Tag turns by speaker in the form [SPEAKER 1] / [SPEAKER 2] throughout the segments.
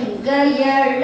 [SPEAKER 1] திகையழ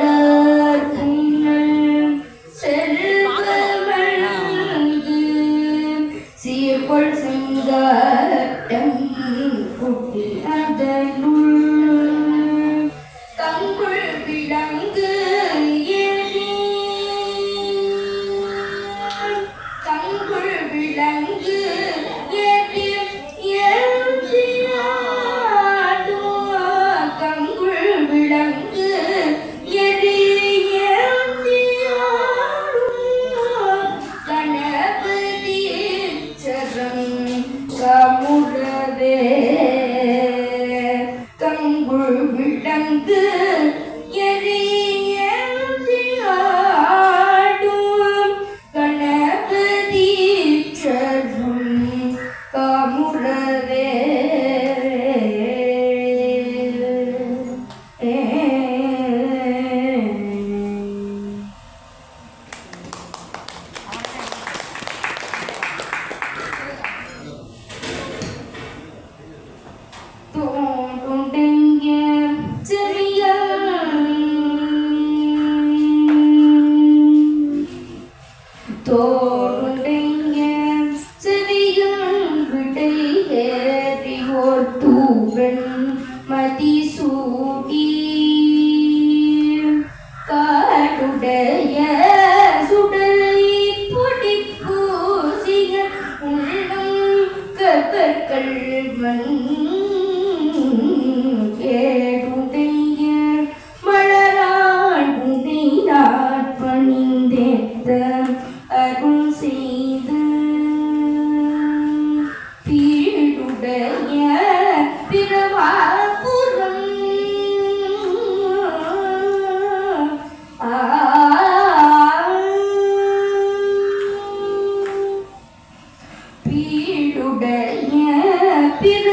[SPEAKER 1] ഉടയ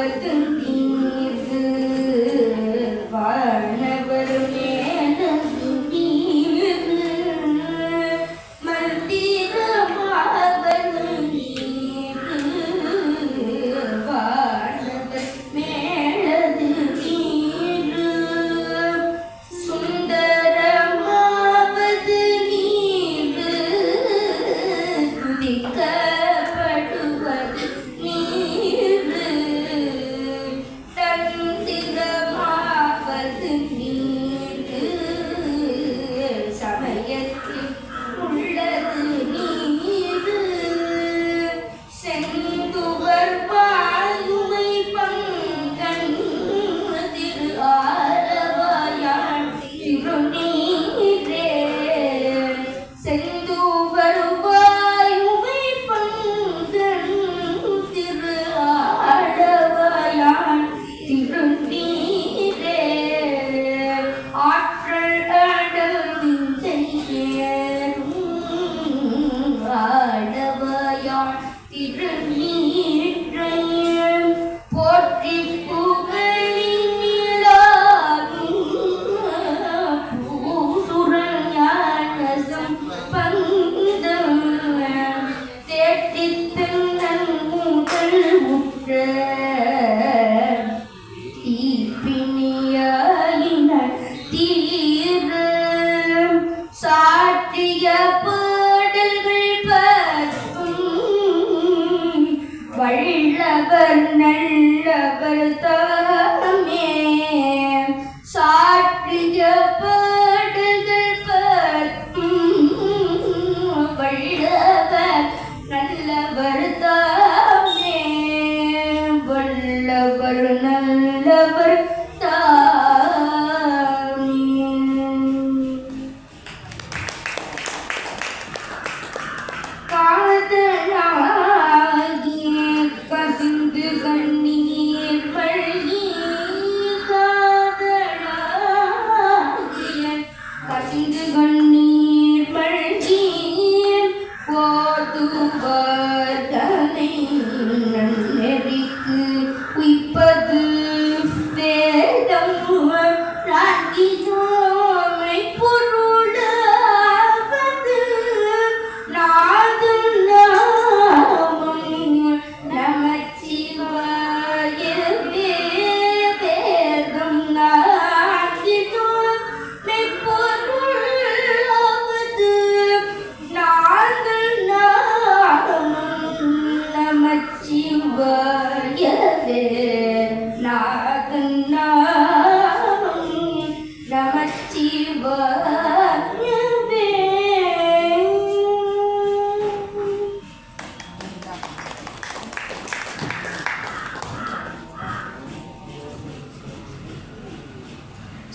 [SPEAKER 1] 1등 இது சாற்றிய பாடல்கள் பத்தும் வல்லவர் நல்லவர் தாமே. சாற்றிய பாடல்கள் பத்தும் வல்லவர் நல்லவர் தாமே. வல்லவர் நல்ல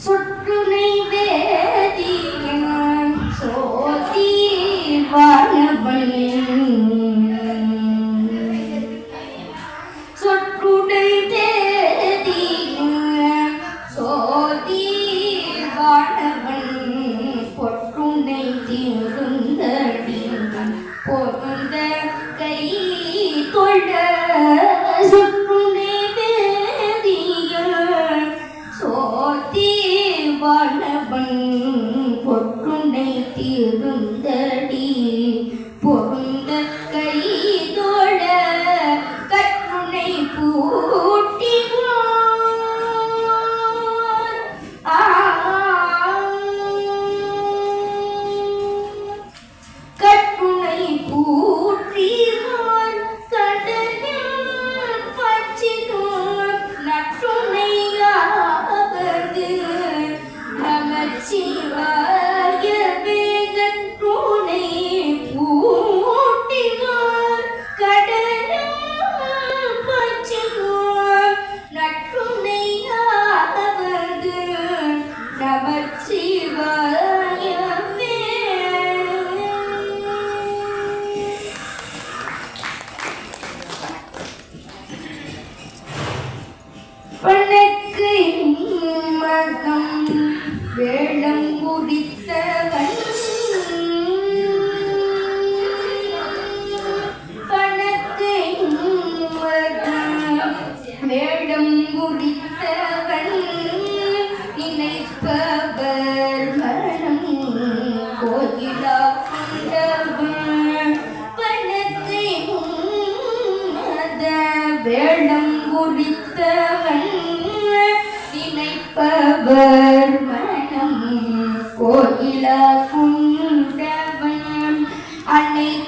[SPEAKER 1] சுற்றுனை வேதியின் சோதி வானவனின் சொற்குடை தேதியின் சோதி வானவன். பொற்றுனை தீருந்தடி பொருந்த கை தொட சுற்று